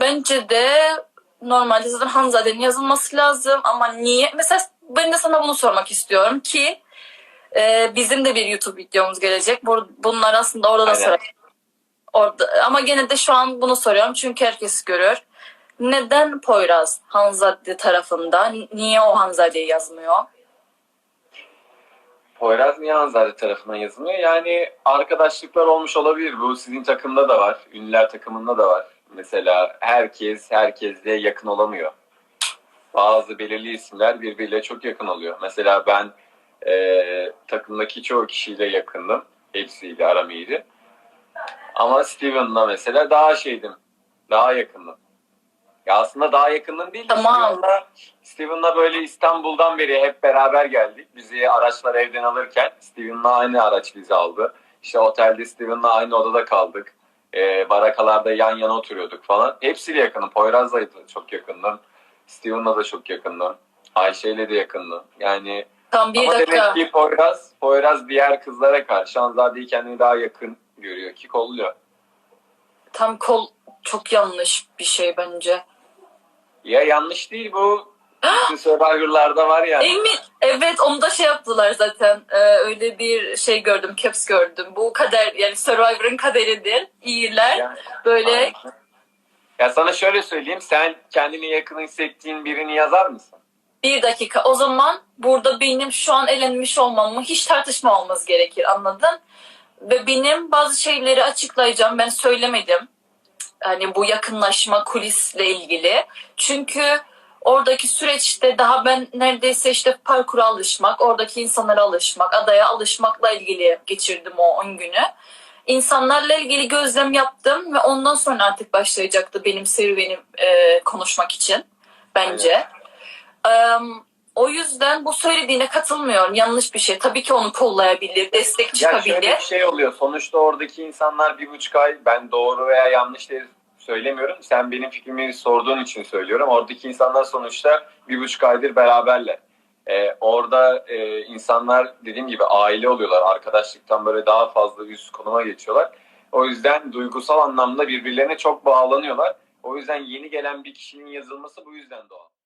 Bence de normalde zaten Hanzade'nin yazılması lazım ama niye? Mesela ben de sana bunu sormak istiyorum ki e, bizim de bir YouTube videomuz gelecek. Bu, bunlar aslında orada da sorarım. Orada, ama gene de şu an bunu soruyorum çünkü herkes görür. Neden Poyraz Hanzade tarafında? Niye o Hanzade'yi yazmıyor? Poyraz niye Hanzade tarafından yazılmıyor? Yani arkadaşlıklar olmuş olabilir. Bu sizin takımda da var. Ünlüler takımında da var. Mesela herkes herkesle yakın olamıyor. Bazı belirli isimler birbiriyle çok yakın oluyor. Mesela ben e, takımdaki çoğu kişiyle yakındım. Hepsiyle aram iyiydi. Ama Steven'la mesela daha şeydim. Daha yakındım. Ya aslında daha yakındım değil de Tamam. Steven'la, Steven'la böyle İstanbul'dan beri hep beraber geldik. Bizi araçlar evden alırken Steven'la aynı araç bizi aldı. İşte otelde Steven'la aynı odada kaldık. Ee, barakalarda yan yana oturuyorduk falan. Hepsiyle yakındım. Poyraz'la da çok yakındım. Steven'la da çok yakındım. Ayşe'yle de yakındım. Yani Tam bir ama dakika. demek ki Poyraz, Poyraz diğer kızlara karşı Hanzade'yi kendini daha yakın görüyor ki kolluyor. Tam kol çok yanlış bir şey bence. Ya yanlış değil bu. Bütün Survivor'larda var ya. Emin, evet onu da şey yaptılar zaten. Ee, öyle bir şey gördüm, caps gördüm. Bu kader yani Survivor'ın kaderidir. İyiler Ya- böyle Aynen. Ya sana şöyle söyleyeyim. Sen kendini yakın hissettiğin birini yazar mısın? bir dakika. O zaman burada benim şu an elenmiş olmamı hiç tartışma olmaz gerekir anladın? Ve benim bazı şeyleri açıklayacağım. Ben söylemedim. Hani bu yakınlaşma kulisle ilgili. Çünkü oradaki süreçte daha ben neredeyse işte parkura alışmak, oradaki insanlara alışmak, adaya alışmakla ilgili geçirdim o 10 günü. İnsanlarla ilgili gözlem yaptım ve ondan sonra artık başlayacaktı benim serüvenim e, konuşmak için bence. Em, o yüzden bu söylediğine katılmıyorum. Yanlış bir şey. Tabii ki onu kollayabilir, destek Ya çıkabilir. şöyle bir şey oluyor. Sonuçta oradaki insanlar bir buçuk ay ben doğru veya yanlış söylemiyorum. Sen benim fikrimi sorduğun için söylüyorum. Oradaki insanlar sonuçta bir buçuk aydır beraberler. Ee, orada e, insanlar dediğim gibi aile oluyorlar. Arkadaşlıktan böyle daha fazla üst konuma geçiyorlar. O yüzden duygusal anlamda birbirlerine çok bağlanıyorlar. O yüzden yeni gelen bir kişinin yazılması bu yüzden doğal.